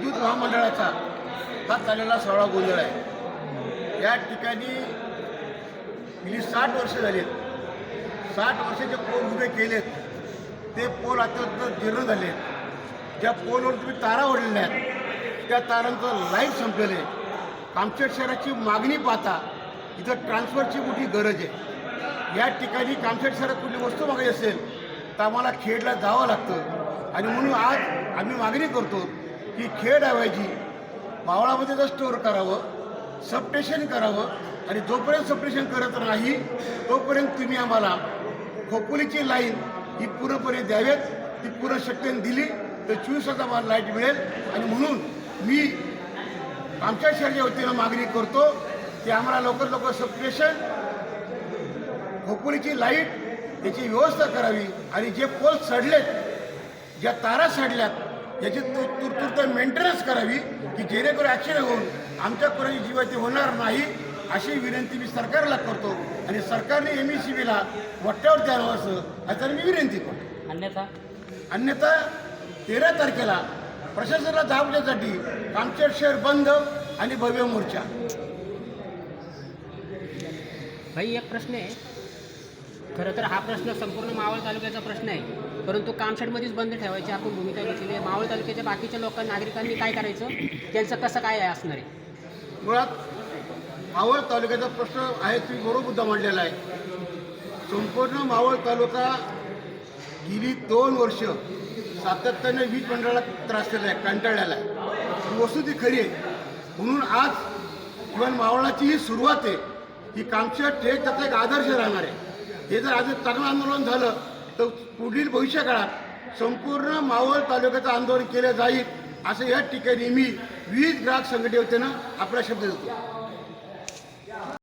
विद्युत महामंडळाचा हा चाललेला सोहळा गोंधळ आहे. या ठिकाणी गेली साठ वर्ष झालीत साठ वर्षाचे पोल उभे केलेत ते पोल अत्यंत जीर्ण झाले. ज्या पोलवर तुम्ही तारा ओढलेल्या आहेत त्या तारांचं लाईफ संपलेलं आहे. कामशेट शहराची मागणी पाहता इथं ट्रान्सफरची मोठी गरज आहे. या ठिकाणी कामशेट शहरात कुठली वस्तू मागायची असेल तर आम्हाला खेडला जावं लागतं. आणि म्हणून आज आम्ही मागणी करतो ही खेळ ऐवजी मावळामध्ये जर स्टोअर करावं सबस्टेशन करावं आणि जोपर्यंत सबस्टेशन करत नाही तोपर्यंत तुम्ही आम्हाला खोपोलीची लाईन ही पूर्णपणे द्यावेत. ती पूर्ण शक्तीने दिली तर चोवीस हजार लाइट मिळेल. आणि म्हणून मी आमच्या शहराच्या वतीनं मागणी करतो की आम्हाला लवकर लवकर सबस्टेशन खोपोलीची लाइट याची व्यवस्था करावी. आणि जे पोल सडलेत ज्या तारा सडल्यात याची तु तुर्तुर्त मेंटेनन्स करावी की जेणेकरून ॲक्शन होऊन आमच्या कोणाची जीवाची होणार नाही अशी विनंती मी सरकारला करतो. आणि सरकारने एम ई सी बीला वट्ट्यावर द्यावं असं असं मी विनंती करतो. अन्यथा? अन्यथा तेरा तारखेला प्रशासनाला दाबण्यासाठी कामचेट शहर बंद आणि भव्य मोर्चा. भाई एक प्रश्न आहे. खरं तर हा प्रश्न संपूर्ण मावळ तालुक्याचा प्रश्न आहे. परंतु कामशेडमध्येच बंद ठेवायची आपण भूमिका घेतलेली आहे. मावळ तालुक्याच्या बाकीच्या लोकांना नागरिकांनी काय करायचं? त्यांचं कसं काय असणार आहे? मुळात मावळ तालुक्याचा प्रश्न आहे तुम्ही बरोबर मुद्दा मांडलेला आहे. संपूर्ण मावळ तालुका गेली दोन वर्ष सातत्याने वीज मंडळाला त्रासलेला आहे कंटाळलेला आहे. ही वस्तू ती खरी आहे. म्हणून आज इव्हन मावळाची ही सुरुवात आहे. ही कामशेड ठेक त्याचा एक आदर्श राहणार आहे. हे जर आज चांगलं आंदोलन झालं तर पुढील भविष्यकाळात संपूर्ण मावळ तालुक्याचं आंदोलन केलं जाईल असं या ठिकाणी मी वीज ग्राहक संघटनेवतीनं आपला शब्द देतो.